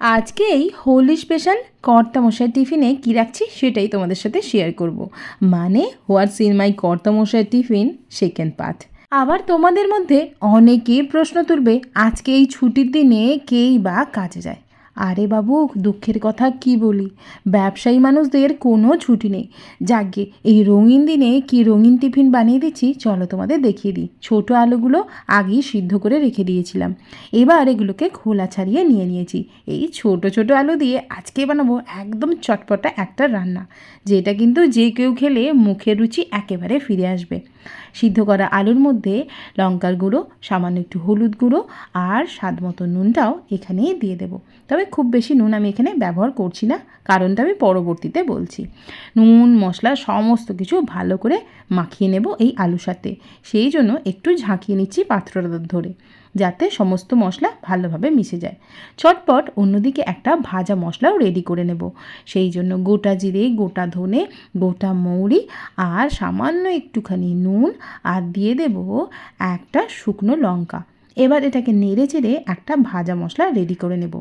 আজকে এই হোলি স্পেশাল কর্তামশাই টিফিনে কী রাখছি সেটাই তোমাদের সাথে শেয়ার করব। মানে হোয়াটস ইন মাই কর্তামশাই টিফিন সেকেন্ড পাথ আবার তোমাদের মধ্যে অনেকে প্রশ্ন তুলবে, আজকে এই ছুটির দিনে কেই বা কাজে যায়। আরে বাবু, দুঃখের কথা কি বলি? ব্যবসায়ী মানুষদের কোনো ছুটি নেই। যাকে এই রঙিন দিনে কি রঙিন টিফিন বানিয়ে দিচ্ছি, চলো তোমাদের দেখিয়ে দিই। ছোটো আলুগুলো আগেই সিদ্ধ করে রেখে দিয়েছিলাম। এবার এগুলোকে খোলা ছাড়িয়ে নিয়ে নিয়েছি। এই ছোট ছোট আলু দিয়ে আজকে বানাবো একদম চটপটা একটা রান্না, যেটা কিন্তু যে কেউ খেলে মুখের রুচি একেবারে ফিরে আসবে। সিদ্ধ করা আলুর মধ্যে লঙ্কার গুঁড়ো, সামান্য একটু হলুদ গুঁড়ো আর স্বাদ মতো নুনটাও এখানেই দিয়ে দেবো। তবে খুব বেশি নুন আমি এখানে ব্যবহার করছি না, কারণটা আমি পরবর্তীতে বলছি। নুন, মশলা সমস্ত কিছু ভালো করে মাখিয়ে নেব এই আলুর সাথে। সেই জন্য একটু ঝাঁকিয়ে নিচ্ছি পাত্রটা ধরে, যাতে সমস্ত মশলা ভালোভাবে মিশে যায়। চটপট অন্যদিকে একটা ভাজা মশলাও রেডি করে নেব। সেই জন্য গোটা জিরে, গোটা ধনে, গোটা মৌরি আর সামান্য একটুখানি নুন আর দিয়ে দেব একটা শুকনো লঙ্কা। এবার এটাকে নেড়ে চেড়ে একটা ভাজা মশলা রেডি করে নেব।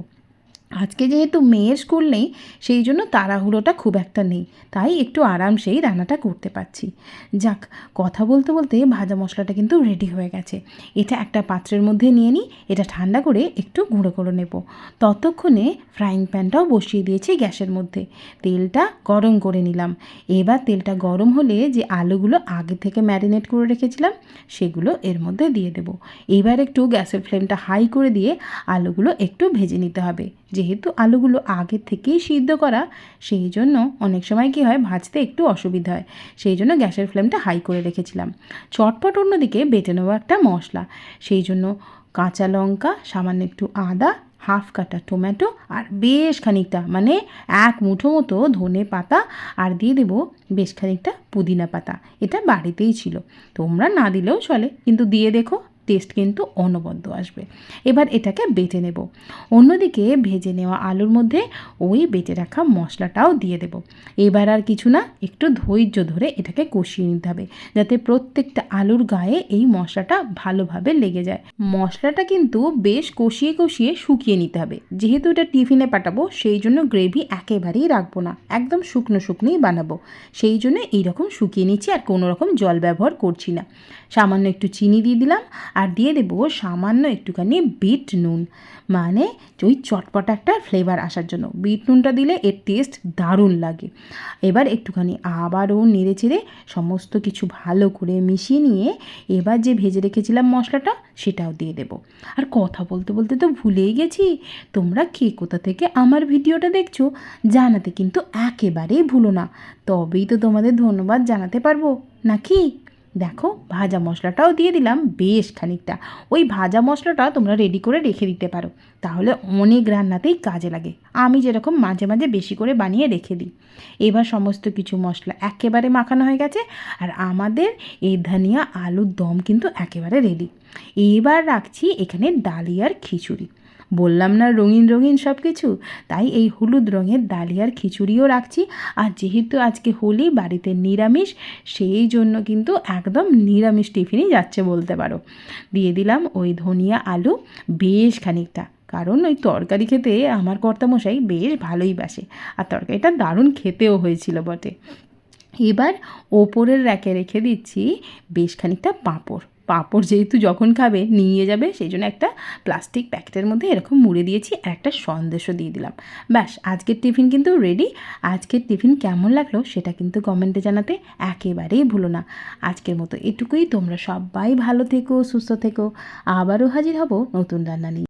আজকে যেহেতু মেয়ের স্কুল নেই, সেই জন্য তাড়াহুড়োটা খুব একটা নেই। তাই একটু আরামসেই রান্নাটা করতে পারছি। যাক, কথা বলতে বলতে ভাজা মশলাটা কিন্তু রেডি হয়ে গেছে। এটা একটা পাত্রের মধ্যে নিয়ে নিই, এটা ঠান্ডা করে একটু গুঁড়ো করে নেব। ততক্ষণে ফ্রাইং প্যানটাও বসিয়ে দিয়েছি গ্যাসের মধ্যে। তেলটা গরম করে নিলাম। এবার তেলটা গরম হলে যে আলুগুলো আগে থেকে ম্যারিনেট করে রেখেছিলাম, সেগুলো এর মধ্যে দিয়ে দেব। এবার একটু গ্যাসের ফ্লেমটা হাই করে দিয়ে আলুগুলো একটু ভেজে নিতে হবে। যেহেতু আলুগুলো আগে থেকেই সিদ্ধ করা, সেই জন্য অনেক সময় কী হয়, ভাজতে একটু অসুবিধা হয়। সেই জন্য গ্যাসের ফ্লেমটা হাই করে রেখেছিলাম। চটপট অন্যদিকে বেটে নেওয়া একটা মশলা। সেই জন্য কাঁচা লঙ্কা, সামান্য একটু আদা, হাফ কাটা টমেটো আর বেশ খানিকটা মানে এক মুঠো মতো ধনে পাতা আর দিয়ে দেবো বেশ খানিকটা পুদিনা পাতা। এটা বাড়িতেই ছিল। তোমরা না দিলেও চলে, কিন্তু দিয়ে দেখো। টেস্ট কিন্তু অনবদ্য আসবে। এবার এটাকে বেটে নেব। অন্যদিকে ভেজে নেওয়া আলুর মধ্যে ওই বেটে রাখা মশলাটাও দিয়ে দেব। এবার আর কিছু না, একটু ধৈর্য ধরে এটাকে কষিয়ে নিতে হবে, যাতে প্রত্যেকটা আলুর গায়ে এই মশলাটা ভালোভাবে লেগে যায়। মশলাটা কিন্তু বেশ কষিয়ে কষিয়ে শুকিয়ে নিতে হবে। যেহেতু এটা টিফিনে পাঠাবো, সেই জন্য গ্রেভি একেবারেই রাখব না। একদম শুকনো শুকনোই বানাবো। সেই জন্য এইরকম শুকিয়ে নিচ্ছি আর কোনো রকম জল ব্যবহার করছি না। সামান্য একটু চিনি দিয়ে দিলাম আর দিয়ে দেবো সামান্য একটুখানি বিট নুন। মানে ওই চটপটা একটা ফ্লেভার আসার জন্য। বিট নুনটা দিলে এর টেস্ট দারুণ লাগে। এবার একটুখানি আবারও নেড়ে চেড়ে সমস্ত কিছু ভালো করে মিশিয়ে নিয়ে এবার যে ভেজে রেখেছিলাম মশলাটা, সেটাও দিয়ে দেবো। আর কথা বলতে বলতে তো ভুলেই গেছি। তোমরা কে কোথা থেকে আমার ভিডিওটা দেখছ, জানাতে কিন্তু একেবারেই ভুলো না। তবেই তো তোমাদের ধন্যবাদ জানাতে পারব। নাকি? দেখো, ভাজা মশলাটাও দিয়ে দিলাম বেশ খানিকটা। ওই ভাজা মশলাটা তোমরা রেডি করে রেখে দিতে পারো। তাহলে অনেক রান্নাতেই কাজে লাগে। আমি যেরকম মাঝে মাঝে বেশি করে বানিয়ে রেখে দিই। এবার সমস্ত কিছু মশলা একেবারে মাখানো হয়ে গেছে আর আমাদের এই ধনিয়া আলুর দম কিন্তু একেবারে রেডি এবার রাখছি এখানে ডালিয়ার খিচুড়ি। বললাম না রঙিন রঙিন সব কিছু তাই এই হলুদ রঙের ডালিয়ার খিচুড়িও রাখছি। আর যেহেতু আজকে হোলি, বাড়িতে নিরামিষ, সেই জন্য কিন্তু একদম নিরামিষ টিফিনই যাচ্ছে বলতে পারো। দিয়ে দিলাম ওই ধনিয়া আলু বেশ খানিকটা। কারণ ওই তরকারি খেতে আমার কর্তামশাই বেশ ভালোই বাসে। আর তরকারিটা দারুণ খেতেও হয়েছিল বটে। এবার ওপরের র্যাকে রেখে দিচ্ছি বেশ খানিকটা পাঁপড়। পাঁপড় যেহেতু যখন খাবে নিয়ে যাবে সেই জন্য একটা প্লাস্টিক প্যাকেটের মধ্যে এরকম মুড়ে দিয়েছি আর একটা সন্দেশও দিয়ে দিলাম। ব্যাস, আজকের টিফিন কিন্তু রেডি আজকের টিফিন কেমন লাগল সেটা কিন্তু কমেন্টে জানাতে একেবারেই ভুলো না। আজকের মতো এটুকুই, তোমরা সবাই ভালো থেকো, সুস্থ থেকো। আবারও হাজির হব নতুন রান্না নিয়ে।